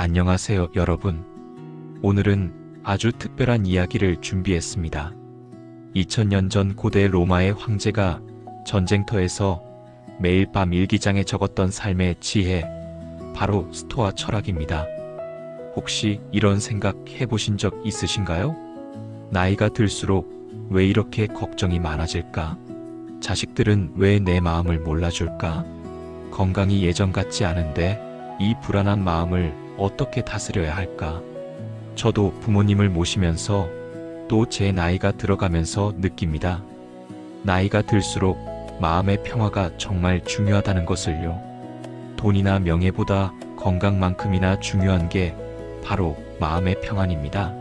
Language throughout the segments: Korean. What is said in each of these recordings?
안녕하세요, 여러분. 오늘은 아주 특별한 이야기를 준비했습니다. 2000년 전 고대 로마의 황제가 전쟁터에서 매일 밤 일기장에 적었던 삶의 지혜, 바로 스토아 철학입니다. 혹시 이런 생각 해보신 적 있으신가요? 나이가 들수록 왜 이렇게 걱정이 많아질까? 자식들은 왜 내 마음을 몰라줄까? 건강이 예전 같지 않은데 이 불안한 마음을 어떻게 다스려야 할까? 저도 부모님을 모시면서 또 제 나이가 들어가면서 느낍니다. 나이가 들수록 마음의 평화가 정말 중요하다는 것을요. 돈이나 명예보다 건강만큼이나 중요한 게 바로 마음의 평안입니다.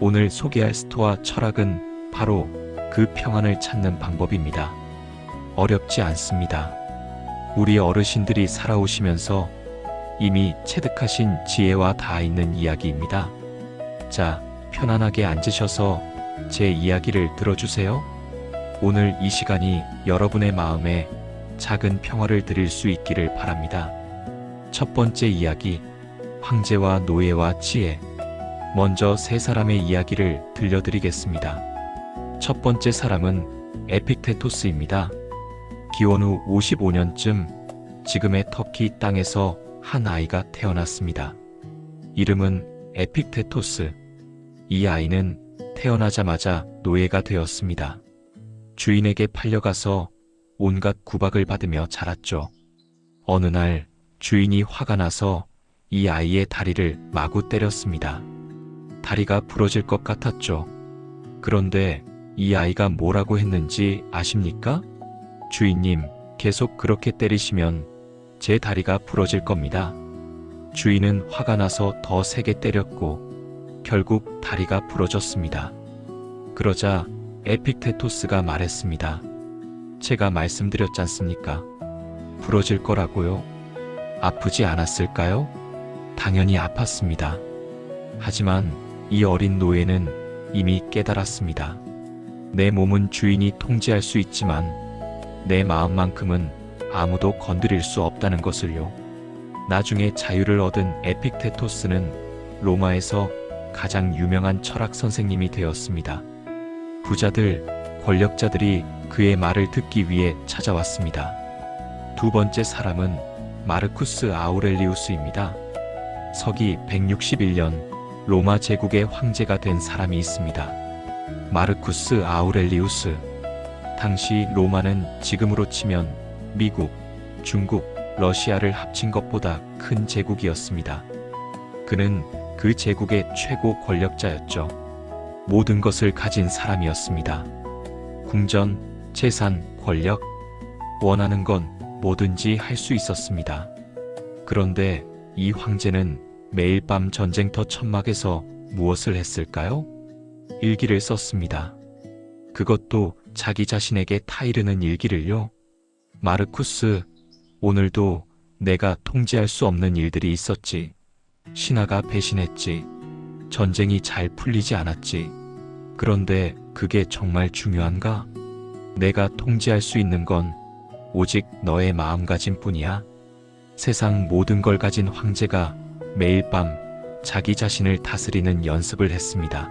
오늘 소개할 스토아 철학은 바로 그 평안을 찾는 방법입니다. 어렵지 않습니다. 우리 어르신들이 살아오시면서 이미 체득하신 지혜와 다 있는 이야기입니다. 자, 편안하게 앉으셔서 제 이야기를 들어주세요. 오늘 이 시간이 여러분의 마음에 작은 평화를 드릴 수 있기를 바랍니다. 첫 번째 이야기, 황제와 노예와 지혜. 먼저 세 사람의 이야기를 들려드리겠습니다. 첫 번째 사람은 에픽테토스입니다. 기원 후 55년쯤 지금의 터키 땅에서 한 아이가 태어났습니다. 이름은 에픽테토스. 이 아이는 태어나자마자 노예가 되었습니다. 주인에게 팔려가서 온갖 구박을 받으며 자랐죠. 어느 날 주인이 화가 나서 이 아이의 다리를 마구 때렸습니다. 다리가 부러질 것 같았죠. 그런데 이 아이가 뭐라고 했는지 아십니까? 주인님, 계속 그렇게 때리시면 제 다리가 부러질 겁니다. 주인은 화가 나서 더 세게 때렸고 결국 다리가 부러졌습니다. 그러자 에픽테토스가 말했습니다. 제가 말씀드렸지 않습니까? 부러질 거라고요. 아프지 않았을까요? 당연히 아팠습니다. 하지만 이 어린 노예는 이미 깨달았습니다. 내 몸은 주인이 통제할 수 있지만 내 마음만큼은 아무도 건드릴 수 없다는 것을요. 나중에 자유를 얻은 에픽테토스는 로마에서 가장 유명한 철학 선생님이 되었습니다. 부자들, 권력자들이 그의 말을 듣기 위해 찾아왔습니다. 두 번째 사람은 마르쿠스 아우렐리우스입니다. 서기 161년 로마 제국의 황제가 된 사람이 있습니다. 마르쿠스 아우렐리우스. 당시 로마는 지금으로 치면 미국, 중국, 러시아를 합친 것보다 큰 제국이었습니다. 그는 그 제국의 최고 권력자였죠. 모든 것을 가진 사람이었습니다. 궁전, 재산, 권력, 원하는 건 뭐든지 할 수 있었습니다. 그런데 이 황제는 매일 밤 전쟁터 천막에서 무엇을 했을까요? 일기를 썼습니다. 그것도 자기 자신에게 타이르는 일기를요. 마르쿠스, 오늘도 내가 통제할 수 없는 일들이 있었지. 신하가 배신했지. 전쟁이 잘 풀리지 않았지. 그런데 그게 정말 중요한가? 내가 통제할 수 있는 건 오직 너의 마음가짐 뿐이야. 세상 모든 걸 가진 황제가 매일 밤 자기 자신을 다스리는 연습을 했습니다.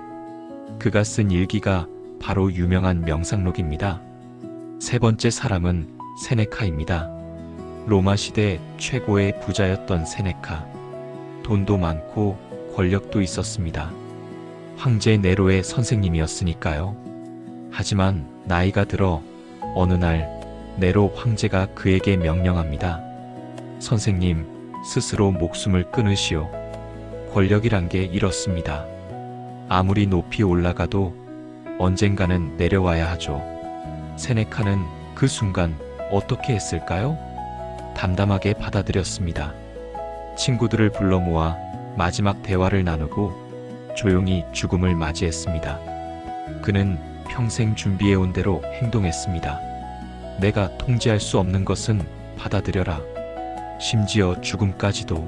그가 쓴 일기가 바로 유명한 명상록입니다. 세 번째 사람은 세네카입니다. 로마 시대 최고의 부자였던 세네카. 돈도 많고 권력도 있었습니다. 황제 네로의 선생님이었으니까요. 하지만 나이가 들어 어느 날 네로 황제가 그에게 명령합니다. 선생님, 스스로 목숨을 끊으시오. 권력이란 게 이렇습니다. 아무리 높이 올라가도 언젠가는 내려와야 하죠. 세네카는 그 순간 어떻게 했을까요? 담담하게 받아들였습니다. 친구들을 불러 모아 마지막 대화를 나누고 조용히 죽음을 맞이했습니다. 그는 평생 준비해온 대로 행동했습니다. 내가 통제할 수 없는 것은 받아들여라. 심지어 죽음까지도.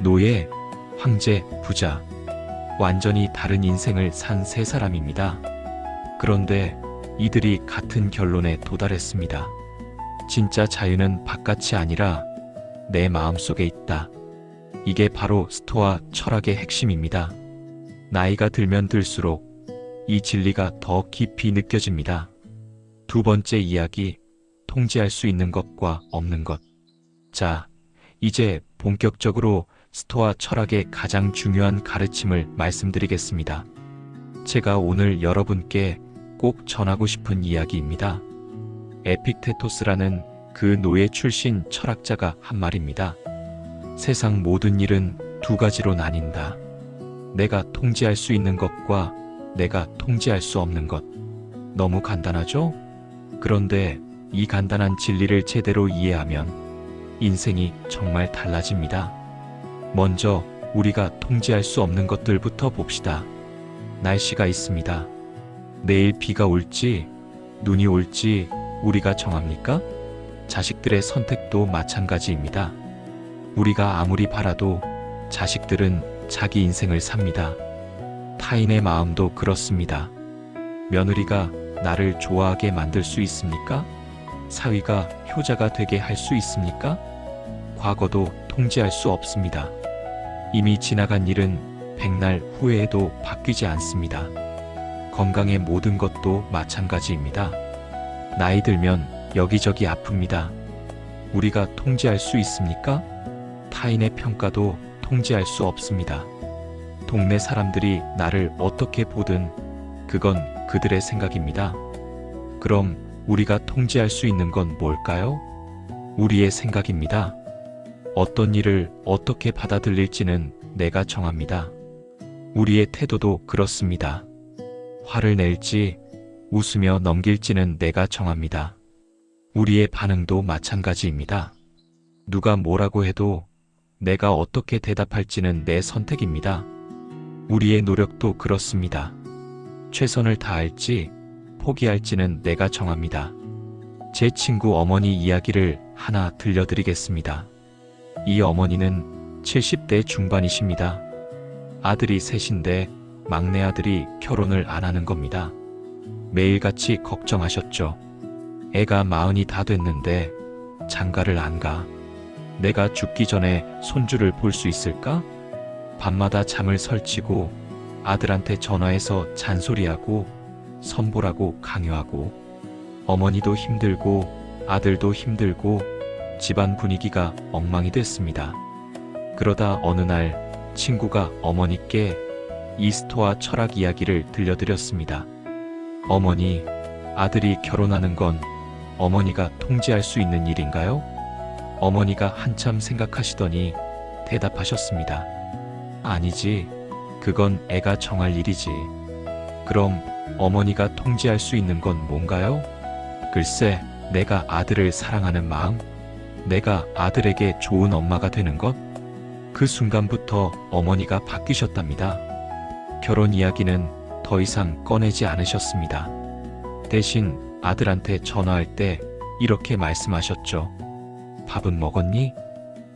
노예, 황제, 부자. 완전히 다른 인생을 산 세 사람입니다. 그런데 이들이 같은 결론에 도달했습니다. 진짜 자유는 바깥이 아니라 내 마음 속에 있다. 이게 바로 스토아 철학의 핵심입니다. 나이가 들면 들수록 이 진리가 더 깊이 느껴집니다. 두 번째 이야기, 통제할 수 있는 것과 없는 것. 자, 이제 본격적으로 스토아 철학의 가장 중요한 가르침을 말씀드리겠습니다. 제가 오늘 여러분께 꼭 전하고 싶은 이야기입니다. 에픽테토스라는 그 노예 출신 철학자가 한 말입니다. 세상 모든 일은 두 가지로 나뉜다. 내가 통제할 수 있는 것과 내가 통제할 수 없는 것. 너무 간단하죠? 그런데 이 간단한 진리를 제대로 이해하면 인생이 정말 달라집니다. 먼저 우리가 통제할 수 없는 것들부터 봅시다. 날씨가 있습니다. 내일 비가 올지, 눈이 올지 우리가 정합니까? 자식들의 선택도 마찬가지입니다. 우리가 아무리 바라도 자식들은 자기 인생을 삽니다. 타인의 마음도 그렇습니다. 며느리가 나를 좋아하게 만들 수 있습니까? 사위가 효자가 되게 할 수 있습니까? 과거도 통제할 수 없습니다. 이미 지나간 일은 백날 후회해도 바뀌지 않습니다. 건강의 모든 것도 마찬가지입니다. 나이 들면 여기저기 아픕니다. 우리가 통제할 수 있습니까? 타인의 평가도 통제할 수 없습니다. 동네 사람들이 나를 어떻게 보든 그건 그들의 생각입니다. 그럼 우리가 통제할 수 있는 건 뭘까요? 우리의 생각입니다. 어떤 일을 어떻게 받아들일지는 내가 정합니다. 우리의 태도도 그렇습니다. 화를 낼지 웃으며 넘길지는 내가 정합니다. 우리의 반응도 마찬가지입니다. 누가 뭐라고 해도 내가 어떻게 대답할지는 내 선택입니다. 우리의 노력도 그렇습니다. 최선을 다할지 포기할지는 내가 정합니다. 제 친구 어머니 이야기를 하나 들려드리겠습니다. 이 어머니는 70대 중반이십니다. 아들이 셋인데 막내 아들이 결혼을 안 하는 겁니다. 매일같이 걱정하셨죠. 애가 마흔이 다 됐는데 장가를 안 가. 내가 죽기 전에 손주를 볼 수 있을까? 밤마다 잠을 설치고 아들한테 전화해서 잔소리하고 선보라고 강요하고 어머니도 힘들고 아들도 힘들고 집안 분위기가 엉망이 됐습니다. 그러다 어느 날 친구가 어머니께 이스토아 철학 이야기를 들려드렸습니다. 어머니, 아들이 결혼하는 건 어머니가 통제할 수 있는 일인가요? 어머니가 한참 생각하시더니 대답하셨습니다. 아니지. 그건 애가 정할 일이지. 그럼 어머니가 통제할 수 있는 건 뭔가요? 글쎄, 내가 아들을 사랑하는 마음, 내가 아들에게 좋은 엄마가 되는 것? 그 순간부터 어머니가 바뀌셨답니다. 결혼 이야기는 더 이상 꺼내지 않으셨습니다. 대신 아들한테 전화할 때 이렇게 말씀하셨죠. 밥은 먹었니?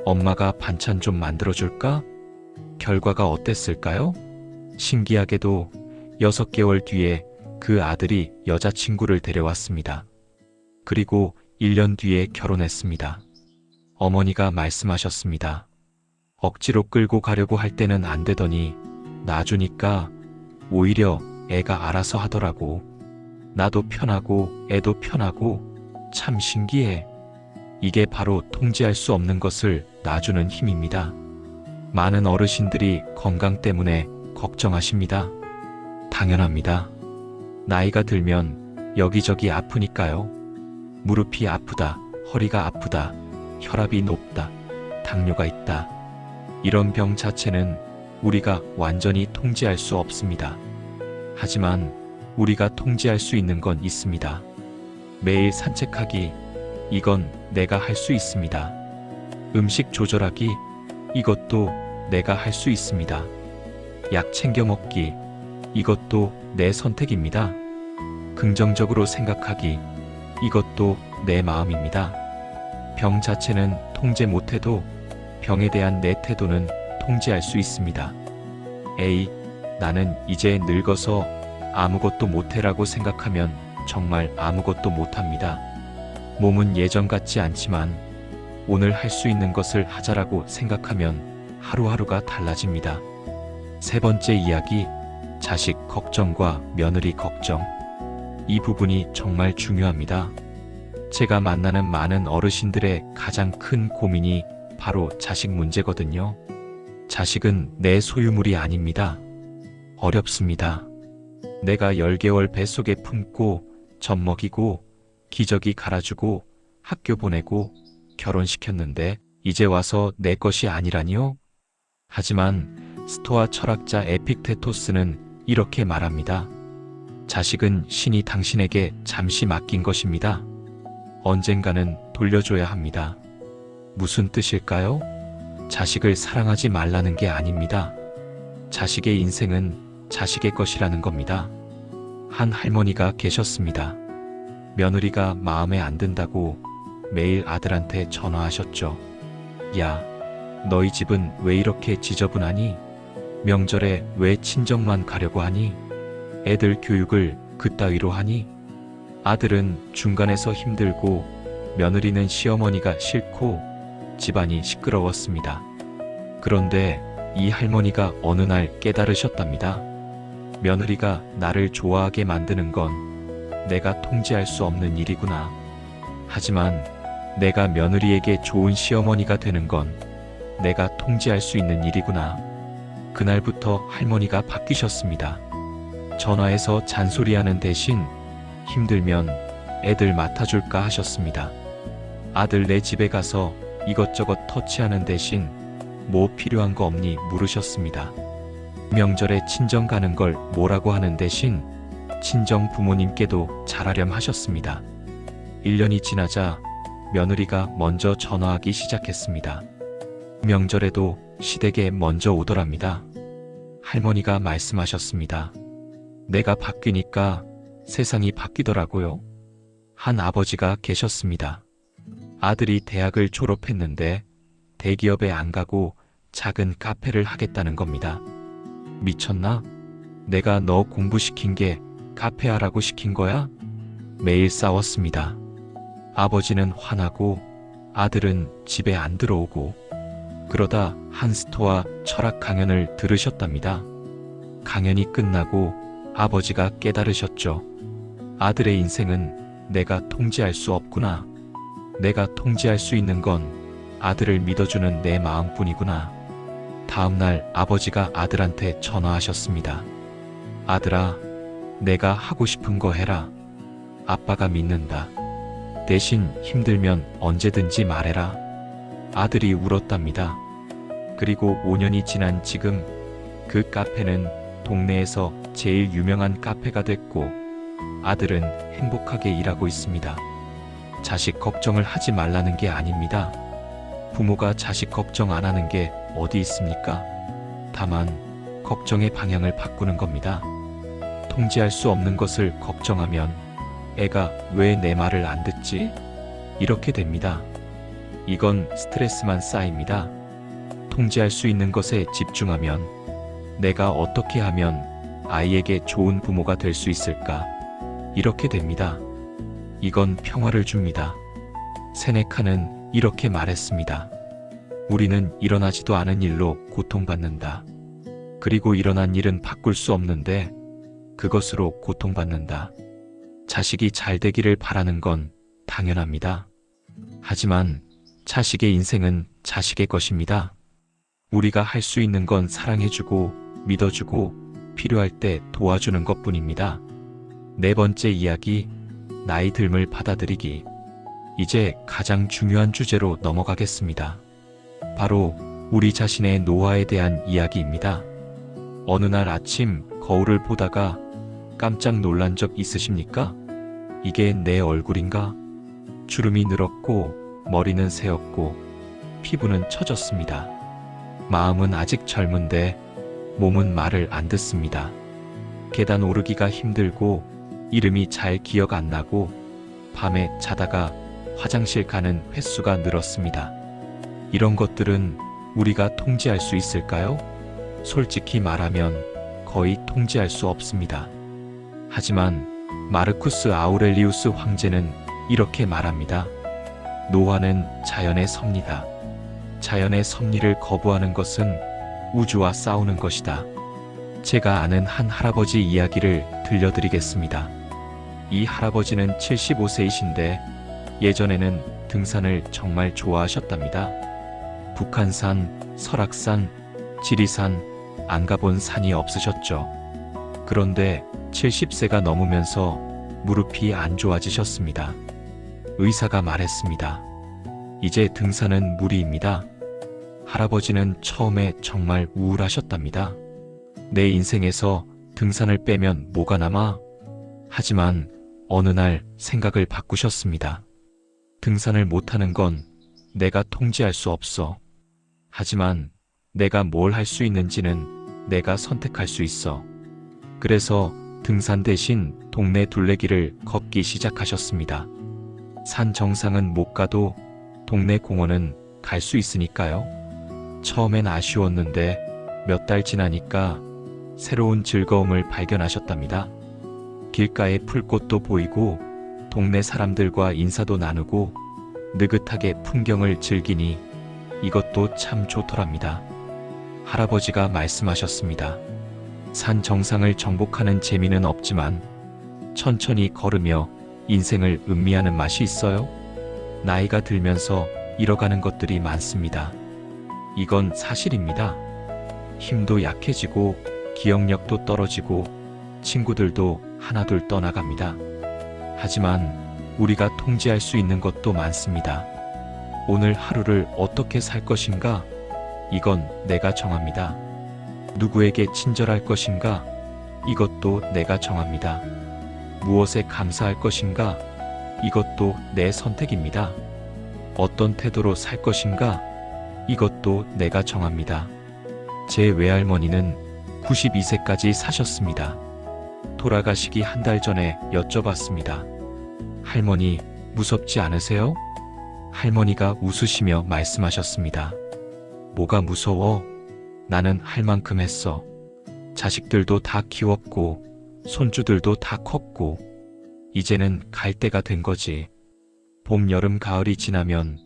엄마가 반찬 좀 만들어줄까? 결과가 어땠을까요? 신기하게도 6개월 뒤에 그 아들이 여자친구를 데려왔습니다. 그리고 1년 뒤에 결혼했습니다. 어머니가 말씀하셨습니다. 억지로 끌고 가려고 할 때는 안 되더니 놔주니까 오히려 애가 알아서 하더라고. 나도 편하고 애도 편하고 참 신기해. 이게 바로 통제할 수 없는 것을 놔주는 힘입니다. 많은 어르신들이 건강 때문에 걱정하십니다. 당연합니다. 나이가 들면 여기저기 아프니까요. 무릎이 아프다, 허리가 아프다, 혈압이 높다, 당뇨가 있다. 이런 병 자체는 우리가 완전히 통제할 수 없습니다. 하지만 우리가 통제할 수 있는 건 있습니다. 매일 산책하기, 이건 내가 할 수 있습니다. 음식 조절하기, 이것도 내가 할 수 있습니다. 약 챙겨 먹기, 이것도 내 선택입니다. 긍정적으로 생각하기, 이것도 내 마음입니다. 병 자체는 통제 못해도 병에 대한 내 태도는 통제할 수 있습니다. A. 나는 이제 늙어서 아무것도 못해라고 생각하면 정말 아무것도 못합니다. 몸은 예전 같지 않지만 오늘 할 수 있는 것을 하자라고 생각하면 하루하루가 달라집니다. 세 번째 이야기, 자식 걱정과 며느리 걱정. 이 부분이 정말 중요합니다. 제가 만나는 많은 어르신들의 가장 큰 고민이 바로 자식 문제거든요. 자식은 내 소유물이 아닙니다. 어렵습니다. 내가 10개월 뱃속에 품고 젖 먹이고 기저귀 갈아주고 학교 보내고 결혼시켰는데 이제 와서 내 것이 아니라니요? 하지만 스토아 철학자 에픽테토스는 이렇게 말합니다. 자식은 신이 당신에게 잠시 맡긴 것입니다. 언젠가는 돌려줘야 합니다. 무슨 뜻일까요? 자식을 사랑하지 말라는 게 아닙니다. 자식의 인생은 자식의 것이라는 겁니다. 한 할머니가 계셨습니다. 며느리가 마음에 안 든다고 매일 아들한테 전화하셨죠. 야, 너희 집은 왜 이렇게 지저분하니? 명절에 왜 친정만 가려고 하니? 애들 교육을 그따위로 하니? 아들은 중간에서 힘들고 며느리는 시어머니가 싫고 집안이 시끄러웠습니다. 그런데 이 할머니가 어느 날 깨달으셨답니다. 며느리가 나를 좋아하게 만드는 건 내가 통제할 수 없는 일이구나. 하지만 내가 며느리에게 좋은 시어머니가 되는 건 내가 통제할 수 있는 일이구나. 그날부터 할머니가 바뀌셨습니다. 전화해서 잔소리하는 대신 힘들면 애들 맡아줄까 하셨습니다. 아들 내 집에 가서 이것저것 터치하는 대신 뭐 필요한 거 없니 물으셨습니다. 명절에 친정 가는 걸 뭐라고 하는 대신 친정 부모님께도 잘하렴 하셨습니다. 1년이 지나자 며느리가 먼저 전화하기 시작했습니다. 명절에도 시댁에 먼저 오더랍니다. 할머니가 말씀하셨습니다. 내가 바뀌니까 세상이 바뀌더라고요. 한 아버지가 계셨습니다. 아들이 대학을 졸업했는데 대기업에 안 가고 작은 카페를 하겠다는 겁니다. 미쳤나? 내가 너 공부시킨 게 카페 하라고 시킨 거야? 매일 싸웠습니다. 아버지는 화나고 아들은 집에 안 들어오고 그러다 한 스토아 철학 강연을 들으셨답니다. 강연이 끝나고 아버지가 깨달으셨죠. 아들의 인생은 내가 통제할 수 없구나. 내가 통제할 수 있는 건 아들을 믿어주는 내 마음뿐이구나. 다음날 아버지가 아들한테 전화하셨습니다. 아들아, 내가 하고 싶은 거 해라. 아빠가 믿는다. 대신 힘들면 언제든지 말해라. 아들이 울었답니다. 그리고 5년이 지난 지금 그 카페는 동네에서 제일 유명한 카페가 됐고 아들은 행복하게 일하고 있습니다. 자식 걱정을 하지 말라는 게 아닙니다. 부모가 자식 걱정 안 하는 게 어디 있습니까? 다만 걱정의 방향을 바꾸는 겁니다. 통제할 수 없는 것을 걱정하면 애가 왜 내 말을 안 듣지? 이렇게 됩니다. 이건 스트레스만 쌓입니다. 통제할 수 있는 것에 집중하면 내가 어떻게 하면 아이에게 좋은 부모가 될 수 있을까? 이렇게 됩니다. 이건 평화를 줍니다. 세네카는 이렇게 말했습니다. 우리는 일어나지도 않은 일로 고통받는다. 그리고 일어난 일은 바꿀 수 없는데 그것으로 고통받는다. 자식이 잘 되기를 바라는 건 당연합니다. 하지만 자식의 인생은 자식의 것입니다. 우리가 할 수 있는 건 사랑해주고 믿어주고 필요할 때 도와주는 것 뿐입니다. 네 번째 이야기, 나이 듦을 받아들이기. 이제 가장 중요한 주제로 넘어가겠습니다. 바로 우리 자신의 노화에 대한 이야기입니다. 어느 날 아침 거울을 보다가 깜짝 놀란 적 있으십니까? 이게 내 얼굴인가? 주름이 늘었고 머리는 새었고 피부는 처졌습니다. 마음은 아직 젊은데 몸은 말을 안 듣습니다. 계단 오르기가 힘들고 이름이 잘 기억 안 나고 밤에 자다가 화장실 가는 횟수가 늘었습니다. 이런 것들은 우리가 통제할 수 있을까요? 솔직히 말하면 거의 통제할 수 없습니다. 하지만 마르쿠스 아우렐리우스 황제는 이렇게 말합니다. 노화는 자연의 섭니다. 자연의 섭리를 거부하는 것은 우주와 싸우는 것이다. 제가 아는 한 할아버지 이야기를 들려드리겠습니다. 이 할아버지는 75세이신데 예전에는 등산을 정말 좋아하셨답니다. 북한산, 설악산, 지리산, 안 가본 산이 없으셨죠. 그런데 70세가 넘으면서 무릎이 안 좋아지셨습니다. 의사가 말했습니다. 이제 등산은 무리입니다. 할아버지는 처음에 정말 우울하셨답니다. 내 인생에서 등산을 빼면 뭐가 남아? 하지만 어느 날 생각을 바꾸셨습니다. 등산을 못하는 건 내가 통제할 수 없어. 하지만 내가 뭘 할 수 있는지는 내가 선택할 수 있어. 그래서 등산 대신 동네 둘레길을 걷기 시작하셨습니다. 산 정상은 못 가도 동네 공원은 갈 수 있으니까요. 처음엔 아쉬웠는데 몇 달 지나니까 새로운 즐거움을 발견하셨답니다. 길가에 풀꽃도 보이고 동네 사람들과 인사도 나누고 느긋하게 풍경을 즐기니 이것도 참 좋더랍니다. 할아버지가 말씀하셨습니다. 산 정상을 정복하는 재미는 없지만 천천히 걸으며 인생을 음미하는 맛이 있어요. 나이가 들면서 잃어가는 것들이 많습니다. 이건 사실입니다. 힘도 약해지고 기억력도 떨어지고 친구들도 하나둘 떠나갑니다. 하지만 우리가 통제할 수 있는 것도 많습니다. 오늘 하루를 어떻게 살 것인가? 이건 내가 정합니다. 누구에게 친절할 것인가? 이것도 내가 정합니다. 무엇에 감사할 것인가? 이것도 내 선택입니다. 어떤 태도로 살 것인가? 이것도 내가 정합니다. 제 외할머니는 92세까지 사셨습니다. 돌아가시기 한 달 전에 여쭤봤습니다. 할머니, 무섭지 않으세요? 할머니가 웃으시며 말씀하셨습니다. 뭐가 무서워? 나는 할 만큼 했어. 자식들도 다 키웠고, 손주들도 다 컸고, 이제는 갈 때가 된 거지. 봄, 여름, 가을이 지나면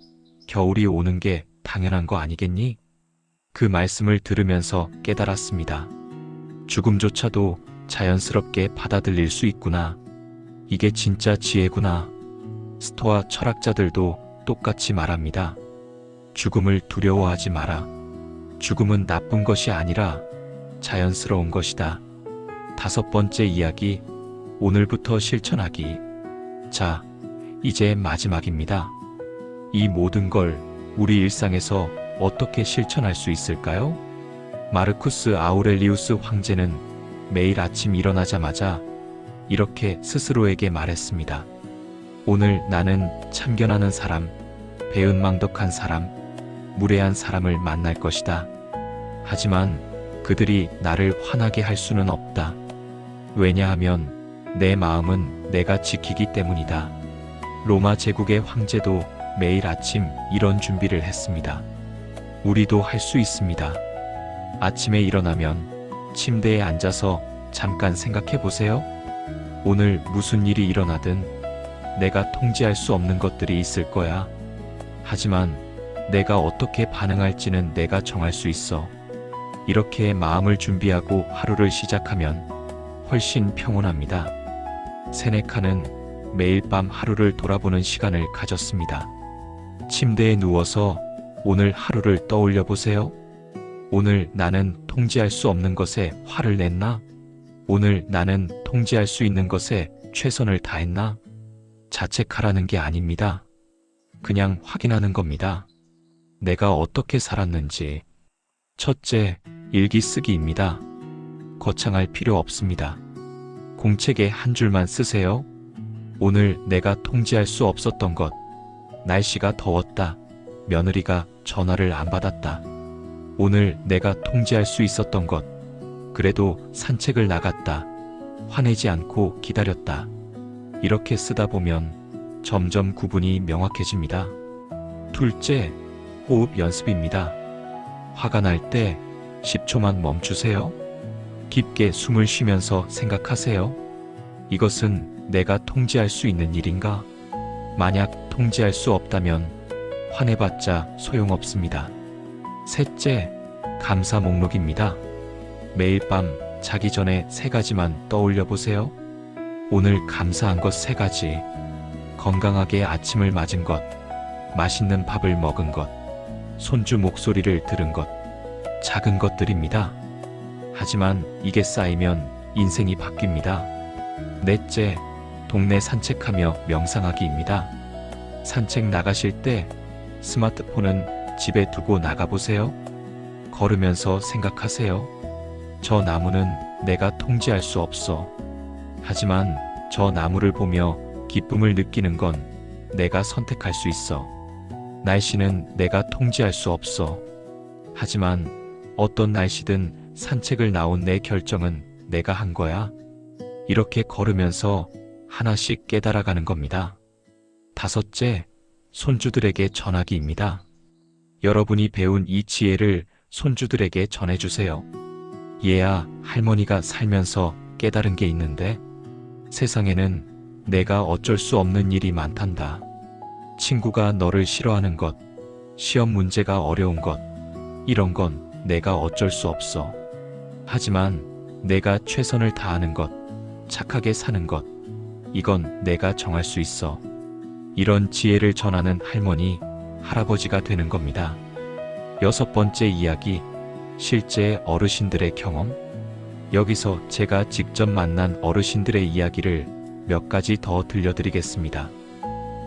겨울이 오는 게 당연한 거 아니겠니? 그 말씀을 들으면서 깨달았습니다. 죽음조차도 자연스럽게 받아들일 수 있구나. 이게 진짜 지혜구나. 스토아 철학자들도 똑같이 말합니다. 죽음을 두려워하지 마라. 죽음은 나쁜 것이 아니라 자연스러운 것이다. 다섯 번째 이야기, 오늘부터 실천하기. 자, 이제 마지막입니다. 이 모든 걸 우리 일상에서 어떻게 실천할 수 있을까요? 마르쿠스 아우렐리우스 황제는 매일 아침 일어나자마자 이렇게 스스로에게 말했습니다. 오늘 나는 참견하는 사람, 배은망덕한 사람, 무례한 사람을 만날 것이다. 하지만 그들이 나를 화나게 할 수는 없다. 왜냐하면 내 마음은 내가 지키기 때문이다. 로마 제국의 황제도 매일 아침 이런 준비를 했습니다. 우리도 할 수 있습니다. 아침에 일어나면 침대에 앉아서 잠깐 생각해 보세요. 오늘 무슨 일이 일어나든 내가 통제할 수 없는 것들이 있을 거야. 하지만 내가 어떻게 반응할지는 내가 정할 수 있어. 이렇게 마음을 준비하고 하루를 시작하면 훨씬 평온합니다. 세네카는 매일 밤 하루를 돌아보는 시간을 가졌습니다. 침대에 누워서 오늘 하루를 떠올려 보세요. 오늘 나는 통제할 수 없는 것에 화를 냈나? 오늘 나는 통제할 수 있는 것에 최선을 다했나? 자책하라는 게 아닙니다. 그냥 확인하는 겁니다. 내가 어떻게 살았는지. 첫째, 일기 쓰기입니다. 거창할 필요 없습니다. 공책에 한 줄만 쓰세요. 오늘 내가 통제할 수 없었던 것. 날씨가 더웠다. 며느리가 전화를 안 받았다. 오늘 내가 통제할 수 있었던 것. 그래도 산책을 나갔다. 화내지 않고 기다렸다. 이렇게 쓰다 보면 점점 구분이 명확해집니다. 둘째, 호흡 연습입니다. 화가 날 때 10초만 멈추세요. 깊게 숨을 쉬면서 생각하세요. 이것은 내가 통제할 수 있는 일인가? 만약 통제할 수 없다면 화내봤자 소용없습니다. 셋째, 감사 목록입니다. 매일 밤 자기 전에 세 가지만 떠올려 보세요. 오늘 감사한 것 세 가지. 건강하게 아침을 맞은 것, 맛있는 밥을 먹은 것, 손주 목소리를 들은 것, 작은 것들입니다. 하지만 이게 쌓이면 인생이 바뀝니다. 넷째, 동네 산책하며 명상하기입니다. 산책 나가실 때 스마트폰은 집에 두고 나가보세요. 걸으면서 생각하세요. 저 나무는 내가 통제할 수 없어. 하지만 저 나무를 보며 기쁨을 느끼는 건 내가 선택할 수 있어. 날씨는 내가 통제할 수 없어. 하지만 어떤 날씨든 산책을 나온 내 결정은 내가 한 거야. 이렇게 걸으면서 하나씩 깨달아가는 겁니다. 다섯째, 손주들에게 전하기입니다. 여러분이 배운 이 지혜를 손주들에게 전해주세요. 얘야, 할머니가 살면서 깨달은 게 있는데 세상에는 내가 어쩔 수 없는 일이 많단다. 친구가 너를 싫어하는 것, 시험 문제가 어려운 것, 이런 건 내가 어쩔 수 없어. 하지만 내가 최선을 다하는 것, 착하게 사는 것, 이건 내가 정할 수 있어. 이런 지혜를 전하는 할머니, 할아버지가 되는 겁니다. 여섯 번째 이야기, 실제 어르신들의 경험. 여기서 제가 직접 만난 어르신들의 이야기를 몇 가지 더 들려드리겠습니다.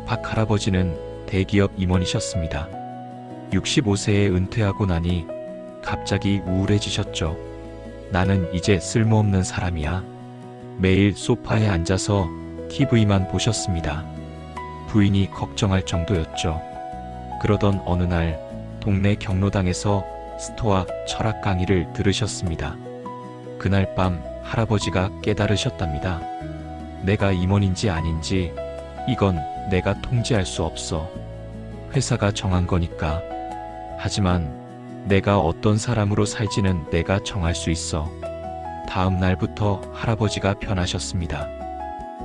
박 할아버지는 대기업 임원이셨습니다. 65세에 은퇴하고 나니 갑자기 우울해지셨죠. 나는 이제 쓸모없는 사람이야. 매일 소파에 앉아서 TV만 보셨습니다. 부인이 걱정할 정도였죠. 그러던 어느 날 동네 경로당에서 스토아 철학 강의를 들으셨습니다. 그날 밤 할아버지가 깨달으셨답니다. 내가 임원인지 아닌지 이건 내가 통제할 수 없어. 회사가 정한 거니까. 하지만 내가 어떤 사람으로 살지는 내가 정할 수 있어. 다음 날부터 할아버지가 변하셨습니다.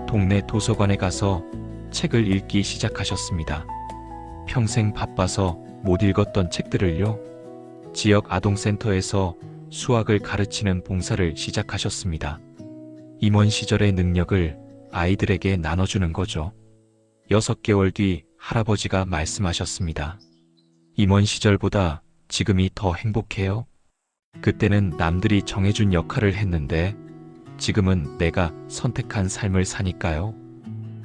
동네 도서관에 가서 책을 읽기 시작하셨습니다. 평생 바빠서 못 읽었던 책들을요. 지역 아동센터에서 수학을 가르치는 봉사를 시작하셨습니다. 임원 시절의 능력을 아이들에게 나눠주는 거죠. 여섯 개월 뒤 할아버지가 말씀하셨습니다. 임원 시절보다 지금이 더 행복해요. 그때는 남들이 정해준 역할을 했는데 지금은 내가 선택한 삶을 사니까요.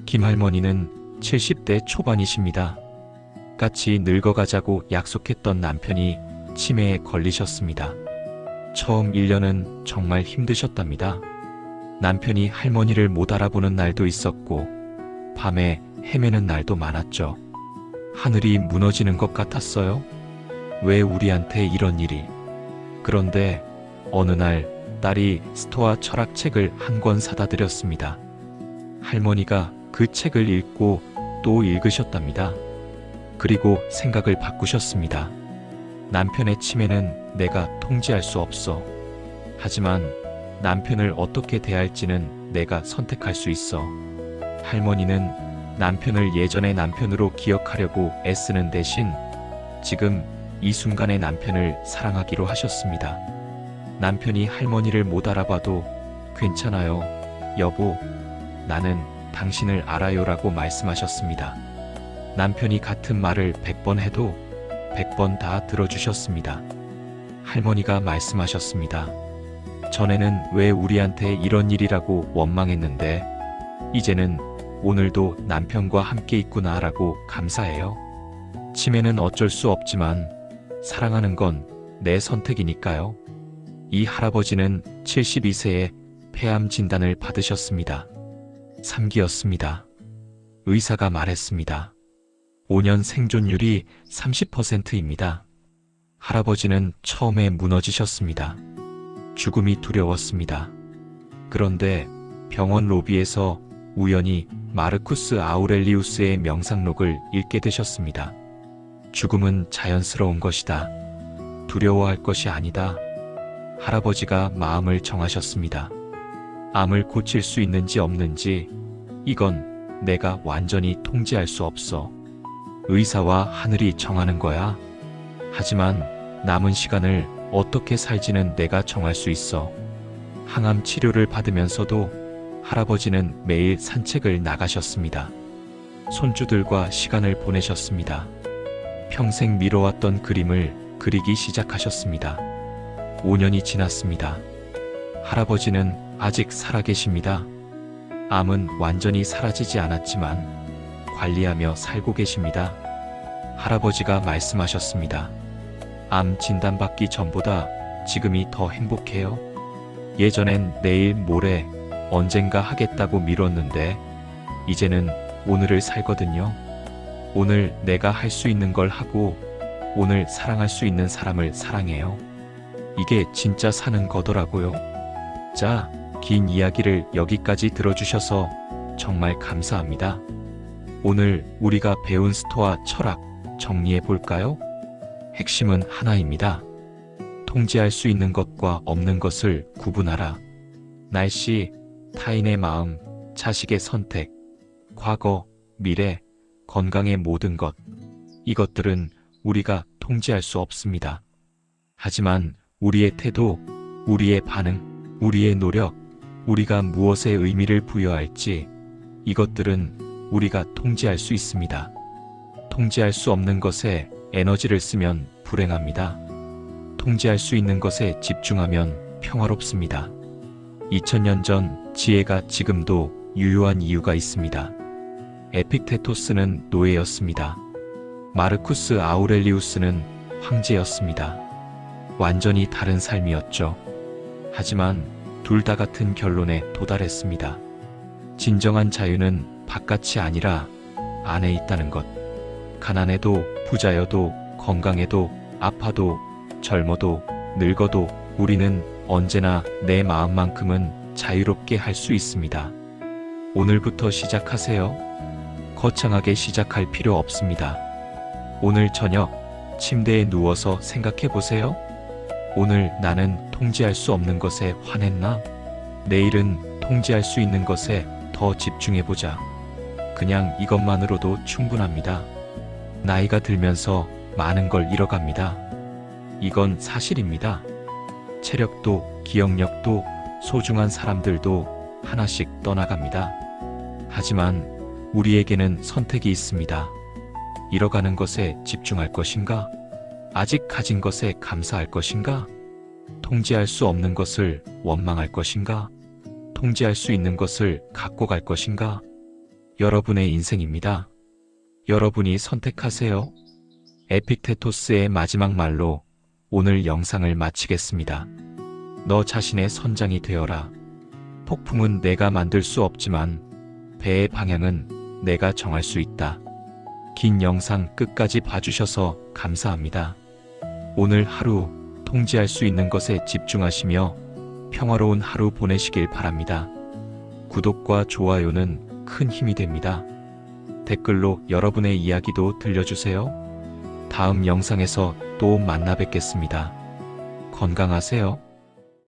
김 할머니는 70대 초반이십니다. 같이 늙어가자고 약속했던 남편이 치매에 걸리셨습니다. 처음 1년은 정말 힘드셨답니다. 남편이 할머니를 못 알아보는 날도 있었고, 밤에 헤매는 날도 많았죠. 하늘이 무너지는 것 같았어요. 왜 우리한테 이런 일이? 그런데 어느 날 딸이 스토아 철학책을 한 권 사다 드렸습니다. 할머니가 그 책을 읽고 또 읽으셨답니다. 그리고 생각을 바꾸셨습니다. 남편의 치매는 내가 통제할 수 없어. 하지만 남편을 어떻게 대할지는 내가 선택할 수 있어. 할머니는 남편을 예전의 남편으로 기억하려고 애쓰는 대신 지금 이 순간의 남편을 사랑하기로 하셨습니다. 남편이 할머니를 못 알아봐도 괜찮아요. 여보, 나는 당신을 알아요라고 말씀하셨습니다. 남편이 같은 말을 100번 해도 100번 다 들어주셨습니다. 할머니가 말씀하셨습니다. 전에는 왜 우리한테 이런 일이라고 원망했는데, 이제는 오늘도 남편과 함께 있구나 라고 감사해요. 치매는 어쩔 수 없지만, 사랑하는 건 내 선택이니까요. 이 할아버지는 72세에 폐암 진단을 받으셨습니다. 3기였습니다. 의사가 말했습니다. 5년 생존율이 30%입니다. 할아버지는 처음에 무너지셨습니다. 죽음이 두려웠습니다. 그런데 병원 로비에서 우연히 마르쿠스 아우렐리우스의 명상록을 읽게 되셨습니다. 죽음은 자연스러운 것이다. 두려워할 것이 아니다. 할아버지가 마음을 정하셨습니다. 암을 고칠 수 있는지 없는지 이건 내가 완전히 통제할 수 없어. 의사와 하늘이 정하는 거야. 하지만 남은 시간을 어떻게 살지는 내가 정할 수 있어. 항암 치료를 받으면서도 할아버지는 매일 산책을 나가셨습니다. 손주들과 시간을 보내셨습니다. 평생 미뤄왔던 그림을 그리기 시작하셨습니다. 5년이 지났습니다. 할아버지는 아직 살아계십니다. 암은 완전히 사라지지 않았지만 관리하며 살고 계십니다. 할아버지가 말씀하셨습니다. 암 진단받기 전보다 지금이 더 행복해요. 예전엔 내일, 모레, 언젠가 하겠다고 미뤘는데, 이제는 오늘을 살거든요. 오늘 내가 할 수 있는 걸 하고, 오늘 사랑할 수 있는 사람을 사랑해요. 이게 진짜 사는 거더라고요. 자, 긴 이야기를 여기까지 들어주셔서 정말 감사합니다. 오늘 우리가 배운 스토아 철학 정리해 볼까요? 핵심은 하나입니다. 통제할 수 있는 것과 없는 것을 구분하라. 날씨, 타인의 마음, 자식의 선택, 과거, 미래, 건강의 모든 것. 이것들은 우리가 통제할 수 없습니다. 하지만 우리의 태도, 우리의 반응, 우리의 노력, 우리가 무엇에 의미를 부여할지 이것들은 우리가 통제할 수 있습니다. 통제할 수 없는 것에 에너지를 쓰면 불행합니다. 통제할 수 있는 것에 집중하면 평화롭습니다. 2000년 전 지혜가 지금도 유효한 이유가 있습니다. 에픽테토스는 노예였습니다. 마르쿠스 아우렐리우스는 황제였습니다. 완전히 다른 삶이었죠. 하지만 둘 다 같은 결론에 도달했습니다. 진정한 자유는 바깥이 아니라 안에 있다는 것. 가난해도 부자여도 건강해도 아파도 젊어도 늙어도 우리는 언제나 내 마음만큼은 자유롭게 할 수 있습니다. 오늘부터 시작하세요. 거창하게 시작할 필요 없습니다. 오늘 저녁 침대에 누워서 생각해 보세요. 오늘 나는 통제할 수 없는 것에 화냈나? 내일은 통제할 수 있는 것에 더 집중해 보자. 그냥 이것만으로도 충분합니다. 나이가 들면서 많은 걸 잃어갑니다. 이건 사실입니다. 체력도, 기억력도, 소중한 사람들도 하나씩 떠나갑니다. 하지만 우리에게는 선택이 있습니다. 잃어가는 것에 집중할 것인가? 아직 가진 것에 감사할 것인가? 통제할 수 없는 것을 원망할 것인가? 통제할 수 있는 것을 갖고 갈 것인가? 여러분의 인생입니다. 여러분이 선택하세요. 에픽테토스의 마지막 말로 오늘 영상을 마치겠습니다. 너 자신의 선장이 되어라. 폭풍은 내가 만들 수 없지만 배의 방향은 내가 정할 수 있다. 긴 영상 끝까지 봐주셔서 감사합니다. 오늘 하루 통제할 수 있는 것에 집중하시며 평화로운 하루 보내시길 바랍니다. 구독과 좋아요는 큰 힘이 됩니다. 댓글로 여러분의 이야기도 들려주세요. 다음 영상에서 또 만나 뵙겠습니다. 건강하세요.